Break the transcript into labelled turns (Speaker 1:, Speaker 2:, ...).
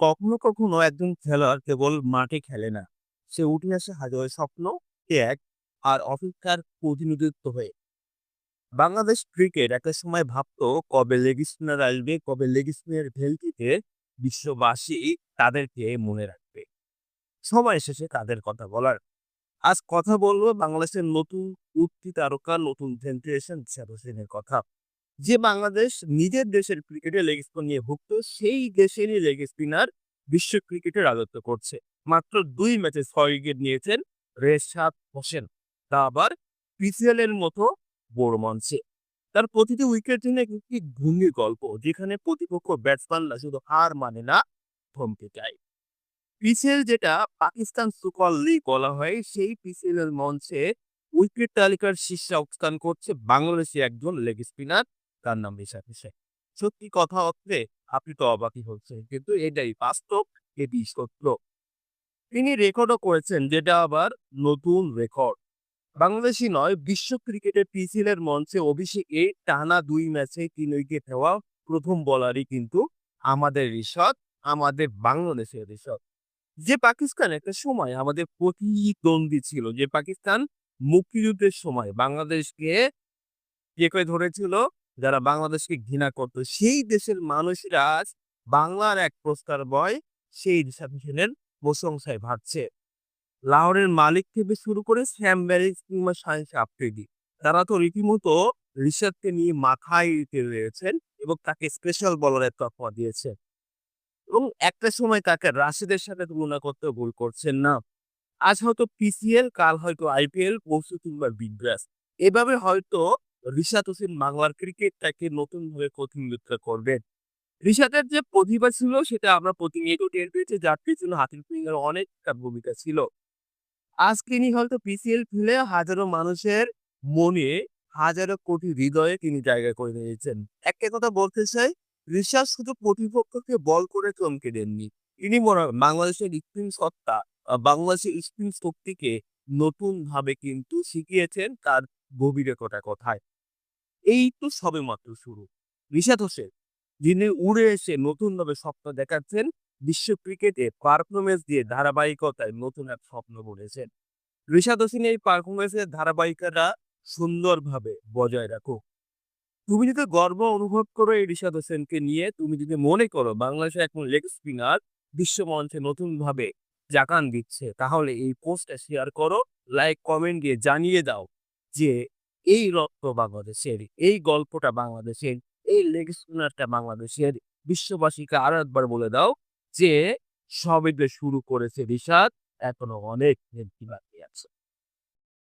Speaker 1: কখনো, কখনো একজন খেলোয়াড় কেবল মাঠে খেলে না। সে উঠে আসে হাজার স্বপ্ন, ত্যাগ আর অপেক্ষার প্রতিনিধিত্ব হয়ে। বাংলাদেশ ক্রিকেট একটা সময় ভাবতো কবে লেগ স্পিনার আসবে, কবে লেগ স্পিনের ভেলকিতে বিশ্ববাসী তাদেরকে মনে রাখবে। সময় এসেছে তাদের কথা বলার। আজ কথা বলব বাংলাদেশের নতুন উঠতি তারকা, নতুন জেনারেশন হোসেনের কথা। যে বাংলাদেশ নিজের দেশের ক্রিকেটে লেগ স্পিন নিয়ে ভুগত সেই দেশেরই লেগ স্পিনার বিশ্ব ক্রিকেটে রাজত্ব করছে। মাত্র দুই ম্যাচে ছয় উইকেট নিয়েছেন রেশাদ হোসেন। তা আবার পিসিএল এর মতো বড় মঞ্চে। তার প্রতিটি উইকেট নিয়ে একটি ঘূর্ণি গল্প, যেখানে প্রতিপক্ষ ব্যাটসম্যানরা শুধু হার মানে না থমকে যায়। পিসিএল যেটা পাকিস্তান সুপার লিগ বলা হয়, সেই পিসিএল এর মঞ্চে উইকেট তালিকার শীর্ষে অবস্থান করছে বাংলাদেশি একজন লেগ স্পিনার তার নাম রিশাদ হোসেন। সত্যি কথা অর্থে আপনি তো অবাকই হচ্ছেন কিন্তু এটাই বাস্তব এটি সত্য। তিনি রেকর্ডও করেছেন যেটা আবার নতুন রেকর্ড। বাংলাদেশি নয় বিশ্ব ক্রিকেটের পিসিএল এর মঞ্চে অভিষেকে টানা দুই ম্যাচে তিন উইকেট হওয়া প্রথম বলারই কিন্তু আমাদের রিশাদ, আমাদের বাংলাদেশের রিশাদ। যে পাকিস্তান একটা সময় আমাদের প্রতিদ্বন্দ্বী ছিল, যে পাকিস্তান মুক্তিযুদ্ধের সময় বাংলাদেশকে চেপে ধরেছিল, যারা বাংলাদেশকে ঘৃণা করত, সেই দেশের মানুষরা আজ বাংলার এক প্রস্তার বয় সেই হোসেনের প্রশংসায় ভাসছে। লাহোরের মালিক থেকে শুরু করে স্যাম ব্যারিস কিংবা শাহিন আফ্রিদি তারা তো রীতিমতো রিশাদকে নিয়ে মাথায় রয়েছেন এবং তাকে স্পেশাল বলারের তকমা দিয়েছে এবং একটা সময় তাকে রাশিদের সাথে তুলনা করতে ভুল করছেন না। আজ হয়তো পিসিএল, কাল হয়তো আইপিএল, পরশু কিংবা বিগ্রাস এভাবে হয়তো রিশাদ হোসেন বাংলার ক্রিকেটটাকে নতুন ভাবে প্রতিনিধিত্ব করবেন। রিশাদের যে প্রতিভা ছিল, সেটা আমরা প্রতিনিয়ত টের পেয়েছি। যার পেছনে হাতির সিংয়ের অনেক তার ভূমিকা ছিল। আজ তিনি হয়তো পিসিএল খেলে হাজারো মানুষের মনে হাজারো কোটি হৃদয়ে তিনি জায়গা করে নিয়েছেন। একটা কথা বলতে চাই ঋষাদ শুধু প্রতিপক্ষকে বল করে চমকে দেননি। তিনি মনে হয় বাংলাদেশের স্পিন সত্তা, বাংলাদেশের স্পিন শক্তিকে নতুন ভাবে কিন্তু শিখিয়েছেন তার গভীরতা কোথায়। এই তো সবে মাত্র শুরু। ঋষাদ হোসেন, যিনি উড়ে এসে নতুন ভাবে স্বপ্ন দেখাচ্ছেন, বিশ্ব ক্রিকেটে পারফরমেন্স দিয়ে ধারাবাহিকতায় নতুন এক স্বপ্ন গড়েছেন। ঋষাদ হোসেন এই পারফরমেন্সের ধারাবাহিকতা সুন্দরভাবে বজায় রাখো তুমি যদি গর্ব অনুভব করো এই ঋষাদ হোসেনকে নিয়ে, তুমি যদি মনে করো বাংলাদেশের এখন লেগ স্পিনার বিশ্ব মঞ্চে নতুন ভাবে জাকান দিচ্ছে, তাহলে এই পোস্টটা শেয়ার করো লাইক কমেন্ট দিয়ে জানিয়ে দাও। যে, এই রক্ত বাংলাদেশের, এই গল্পটা বাংলাদেশের, এই লেগেসনারটা বাংলাদেশের বিশ্ববাসীকে আর একবার বলে দাও যে সবে শুরু করেছে বিষাদ এখনও অনেক বাকি আছে।